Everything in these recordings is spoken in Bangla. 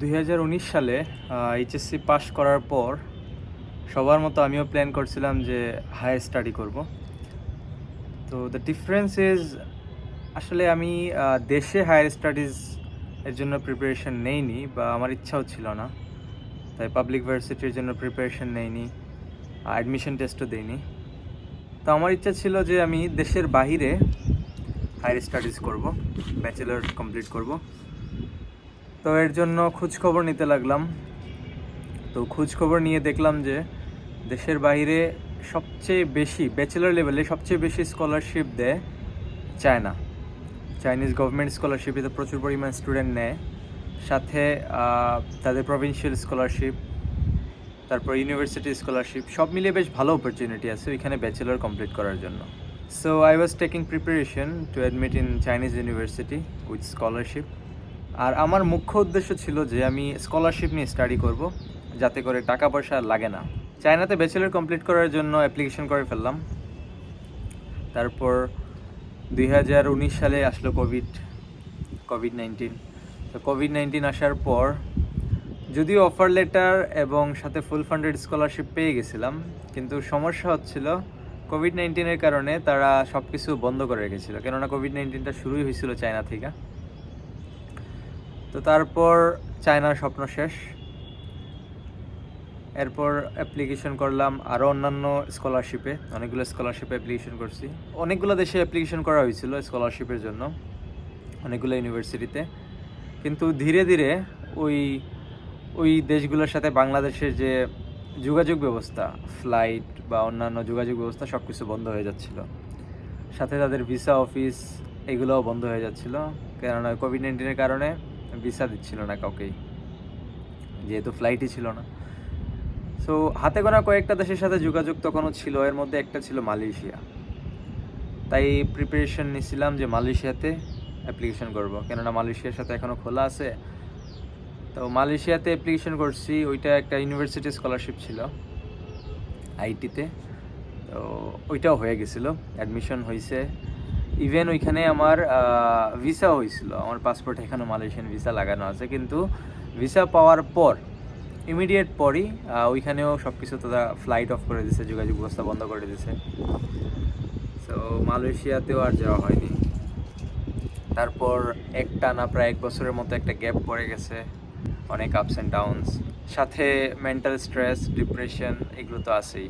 দুই হাজার উনিশ সালে এইচএসসি পাশ করার পর সবার মতো আমিও প্ল্যান করছিলাম যে হায়ার স্টাডি করব। তো দ্য ডিফারেন্স ইজ আসলে আমি দেশে হায়ার স্টাডিজ এর জন্য প্রিপারেশন নেইনি বা আমার ইচ্ছাও ছিল না। তাই পাবলিক ভার্সিটির জন্য প্রিপারেশন নেইনি অ্যাডমিশন টেস্টও দেইনি। তো আমার ইচ্ছা ছিল যে আমি দেশের বাহিরে হায়ার স্টাডিজ করব ব্যাচেলর কমপ্লিট করব। তো এর জন্য খোঁজ খবর নিতে লাগলাম। তো খোঁজ খবর নিয়ে দেখলাম যে দেশের বাইরে সবচেয়ে বেশি ব্যাচেলার লেভেলে সবচেয়ে বেশি স্কলারশিপ দেয় চায়না। চাইনিজ গভর্নমেন্ট স্কলারশিপ এতে প্রচুর পরিমাণ স্টুডেন্ট নেয়। সাথে তাদের প্রভিন্সিয়াল স্কলারশিপ তারপর ইউনিভার্সিটি স্কলারশিপ সব মিলিয়ে বেশ ভালো অপরচুনিটি আছে ওইখানে ব্যাচেলর কমপ্লিট করার জন্য। So I was taking preparation to admit in Chinese university with scholarship আর আমার মুখ্য উদ্দেশ্য ছিল যে আমি স্কলারশিপ নিয়ে স্টাডি করব, যাতে করে টাকা পয়সা লাগে না। চায়নাতে ব্যাচেলর কমপ্লিট করার জন্য অ্যাপ্লিকেশন করে ফেললাম। তারপর দুই হাজার উনিশ সালে আসলো কোভিড কোভিড নাইন্টিন তো কোভিড নাইন্টিন আসার পর যদিও অফার লেটার এবং সাথে ফুল ফান্ডেড স্কলারশিপ পেয়ে গেছিলাম, কিন্তু সমস্যা হচ্ছিল কোভিড নাইন্টিনের কারণে তারা সব কিছু বন্ধ করে রেখেছিল। কেননা কোভিড নাইন্টিনটা শুরুই হয়েছিল চায়না থেকে। তো তারপর চায়নার স্বপ্ন শেষ। এরপর অ্যাপ্লিকেশন করলাম আরও অন্যান্য স্কলারশিপে অনেকগুলো স্কলারশিপে অ্যাপ্লিকেশন করছি। অনেকগুলো দেশে অ্যাপ্লিকেশন করা হয়েছিল স্কলারশিপের জন্য, অনেকগুলো ইউনিভার্সিটিতে কিন্তু ধীরে ধীরে ওই ওই দেশগুলোর সাথে বাংলাদেশের যে যোগাযোগ ব্যবস্থা ফ্লাইট বা অন্যান্য যোগাযোগ ব্যবস্থা সব কিছু বন্ধ হয়ে যাচ্ছিল। সাথে তাদের ভিসা অফিস এগুলোও বন্ধ হয়ে যাচ্ছিল। কেননা কোভিড নাইন্টিনের কারণে ভিসা দিচ্ছিল না কাউকেই। যেহেতু ফ্লাইটই ছিল না। সো হাতে গোনা কয়েকটা দেশের সাথে যোগাযোগ তখনও ছিল, এর মধ্যে একটা ছিল মালয়েশিয়া। তাই প্রিপারেশন নিছিলাম যে মালয়েশিয়াতে অ্যাপ্লিকেশন করব। কেননা মালয়েশিয়ার সাথে এখনও খোলা আছে। তো মালয়েশিয়াতে অ্যাপ্লিকেশন করছি, ওইটা একটা ইউনিভার্সিটি স্কলারশিপ ছিল আইটিতে। তো ওইটাও হয়ে গেছিল। অ্যাডমিশন হয়েছে ইভেন ওইখানে আমার ভিসা হয়েছিল। আমার পাসপোর্ট এখানে মালয়েশিয়ান ভিসা লাগানো আছে। কিন্তু ভিসা পাওয়ার পর ইমিডিয়েট পরই ওইখানেও সব কিছু তারা ফ্লাইট অফ করে দিছে, যোগাযোগ ব্যবস্থা বন্ধ করে দিছে। সো মালয়েশিয়াতেও আর যাওয়া হয়নি। তারপর একটা না প্রায় এক বছরের মতো একটা গ্যাপ পড়ে গেছে। অনেক আপস অ্যান্ড ডাউনস সাথে মেন্টাল স্ট্রেস ডিপ্রেশন এগুলো তো আছেই।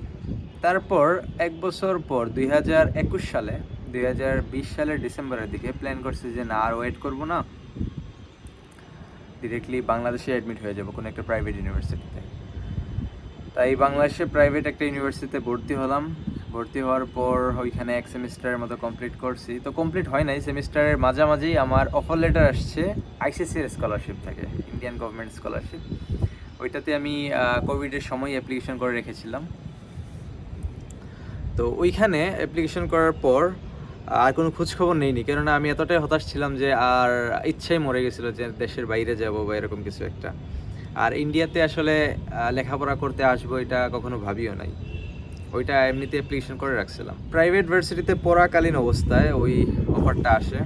তারপর এক বছর পর, দুই হাজার একুশ সালে দুই হাজার বিশ সালের ডিসেম্বরের দিকে প্ল্যান করছি যে, না, আর ওয়েট করব না। ডিরেক্টলি বাংলাদেশে অ্যাডমিট হয়ে যাব কোনো একটা প্রাইভেট ইউনিভার্সিটিতে তাই বাংলাদেশে প্রাইভেট একটা ইউনিভার্সিটিতে ভর্তি হলাম। ভর্তি হওয়ার পর ওইখানে এক সেমিস্টারের মতো কমপ্লিট করছি। তো কমপ্লিট হয় নাই সেমিস্টারের মাঝামাঝি আমার অফার লেটার আসছে আইসিসির স্কলারশিপ থাকে ইন্ডিয়ান গভর্নমেন্ট স্কলারশিপ ওইটাতে আমি কোভিডের সময় অ্যাপ্লিকেশন করে রেখেছিলাম। তো ওইখানে অ্যাপ্লিকেশন করার পর আর কোনো খোঁজ খবর নেইনি, কেননা আমি এতটাই হতাশ ছিলাম যে আর ইচ্ছাই মরে গেছিল যে দেশের বাইরে যাব বা এরকম কিছু একটা। আর ইন্ডিয়াতে আসলে লেখাপড়া করতে আসব এটা কখনো ভাবিও নাই। ওইটা এমনিতে অ্যাপ্লিকেশন করে রাখছিলাম। প্রাইভেট ভার্সিটিতে পড়াকালীন অবস্থায় ওই অফারটা আসে।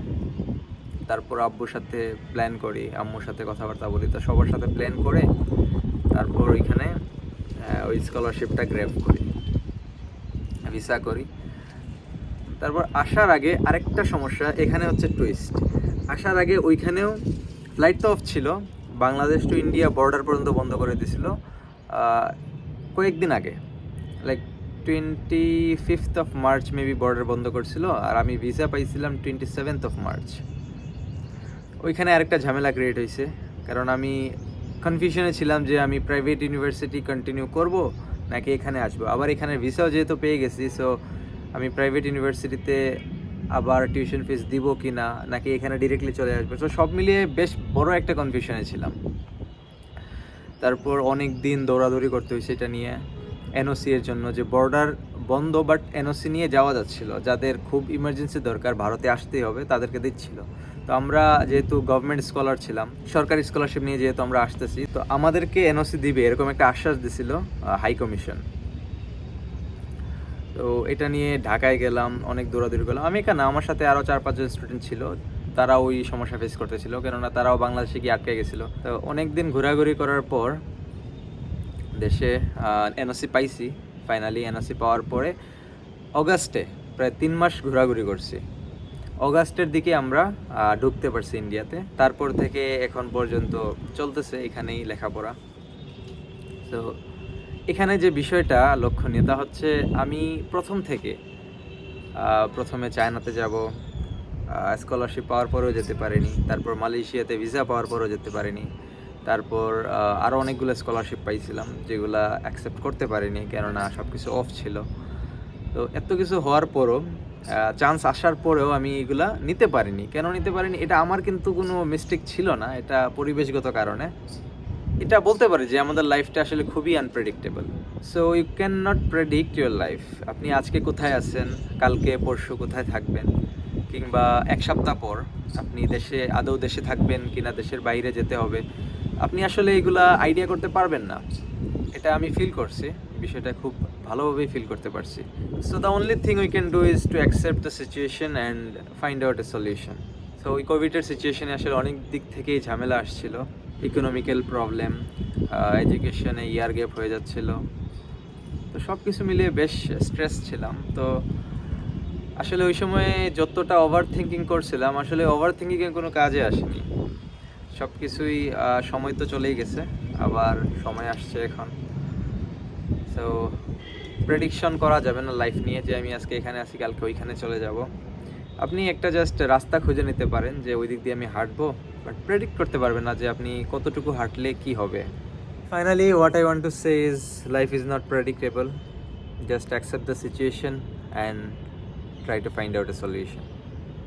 তারপর আব্বুর সাথে প্ল্যান করি, আম্মুর সাথে কথাবার্তা বলি, তো সবার সাথে প্ল্যান করে তারপর ওইখানে ওই স্কলারশিপটা গ্র্যাব করি। ভিসা করি। তারপর আসার আগে আরেকটা সমস্যা, এখানে হচ্ছে টুইস্ট আসার আগে ওইখানেও ফ্লাইট তো অফ ছিল, বাংলাদেশ টু ইন্ডিয়া বর্ডার পর্যন্ত বন্ধ করে দিয়েছিল কয়েকদিন আগে। Like twenty fifth of March maybe border বন্ধ করছিল, আর আমি ভিসা পাইছিলাম টোয়েন্টি সেভেন্থ অফ মার্চ ওইখানে আরেকটা ঝামেলা ক্রিয়েট হয়েছে কারণ আমি কনফিউশনে ছিলাম যে আমি প্রাইভেট ইউনিভার্সিটি কন্টিনিউ করব, নাকি এখানে আসব। আবার এখানে ভিসাও যেহেতু পেয়ে গেছি সো আমি প্রাইভেট ইউনিভার্সিটিতে আবার টিউশন ফিস দিব কি না নাকি এখানে ডিরেক্টলি চলে আসবে? তো সব মিলিয়ে বেশ বড় একটা কনফিউশনে ছিলাম। তারপর অনেক দিন দৌড়াদৌড়ি করতে হয়েছে এটা নিয়ে এনওসি এর জন্য, যে বর্ডার বন্ধ বাট এনওসি নিয়ে যাওয়া যাচ্ছিল, যাদের খুব ইমার্জেন্সি দরকার, ভারতে আসতেই হবে, তাদেরকে দিচ্ছিল। তো আমরা যেহেতু গভর্নমেন্ট স্কলার ছিলাম, সরকারি স্কলারশিপ নিয়ে যেহেতু আমরা আসতেছি, তো আমাদেরকে এনওসি দিবে, এরকম একটা আশ্বাস দিছিল হাই কমিশন তো এটা নিয়ে ঢাকায় গেলাম, অনেক দৌড়াদৌড়ি করলাম। আমি একা না, আমার সাথে আরও চার পাঁচজন স্টুডেন্ট ছিল তারা ওই সমস্যা ফেস করতেছিল, কেননা তারাও বাংলাদেশে গিয়ে আটকে গেছিল। তো অনেক দিন ঘোরাঘুরি করার পর দেশে এনওসি পাইছি। ফাইনালি এনওসি পাওয়ার পরে অগাস্টে প্রায় তিন মাস ঘোরাঘুরি করছি। অগাস্টের দিকে আমরা ঢুকতে পারছি ইন্ডিয়াতে তারপর থেকে এখন পর্যন্ত চলতেছে এখানেই লেখাপড়া। তো এখানে যে বিষয়টা লক্ষণীয়, তা হচ্ছে আমি প্রথম থেকে প্রথমে চায়নাতে যাব স্কলারশিপ পাওয়ার পরেও যেতে পারিনি, তারপর মালয়েশিয়াতে ভিসা পাওয়ার পরেও যেতে পারিনি, তারপর আরও অনেকগুলো স্কলারশিপ পাইছিলাম, যেগুলা অ্যাকসেপ্ট করতে পারিনি, কেননা সব কিছু অফ ছিল। তো এত কিছু হওয়ার পরও চান্স আসার পরেও আমি এগুলা নিতে পারিনি। কেন নিতে পারিনি? এটা আমার কিন্তু কোনো মিস্টেক ছিল না, এটা পরিবেশগত কারণে। এটা বলতে পারি যে আমাদের লাইফটা আসলে খুবই unpredictable so you can not predict your life আপনি আজকে কোথায় আছেন, কালকে, পরশু কোথায় থাকবেন, কিংবা এক সপ্তাহ পর আপনি দেশে, আদৌ দেশে থাকবেন কিনা, দেশের বাইরে যেতে হবে, আপনি আসলে এগুলা আইডিয়া করতে পারবেন না। এটা আমি ফিল করছি, বিষয়টা খুব ভালোভাবেই ফিল করতে পারছি। So the only thing we can do is to accept the situation and find out a solution তো ওই কোভিডের সিচুয়েশনে আসলে অনেক দিক থেকেই ঝামেলা আসছিল। ইকোনমিক্যাল প্রবলেম এডুকেশনে ইয়ার গ্যাপ হয়ে যাচ্ছিল। তো সব কিছু মিলিয়ে বেশ স্ট্রেস ছিলাম। তো আসলে ওই সময়ে যতটা ওভার থিঙ্কিং করছিলাম, আসলে ওভার থিঙ্কিংয়ে কোনো কাজে আসেনি। সব কিছুই সময় তো চলেই গেছে, আবার সময় আসছে এখন। তো প্রেডিকশন করা যাবে না লাইফ নিয়ে যে আমি আজকে এখানে আছি, কালকে ওইখানে চলে যাব। আপনি একটা জাস্ট রাস্তা খুঁজে নিতে পারেন যে ওই দিক দিয়ে আমি হাঁটবো। বাট প্রেডিক্ট করতে পারবেন না যে আপনি কতটুকু হাঁটলে কি হবে finally what I want to say is life is not predictable just accept the situation and try to find out a solution.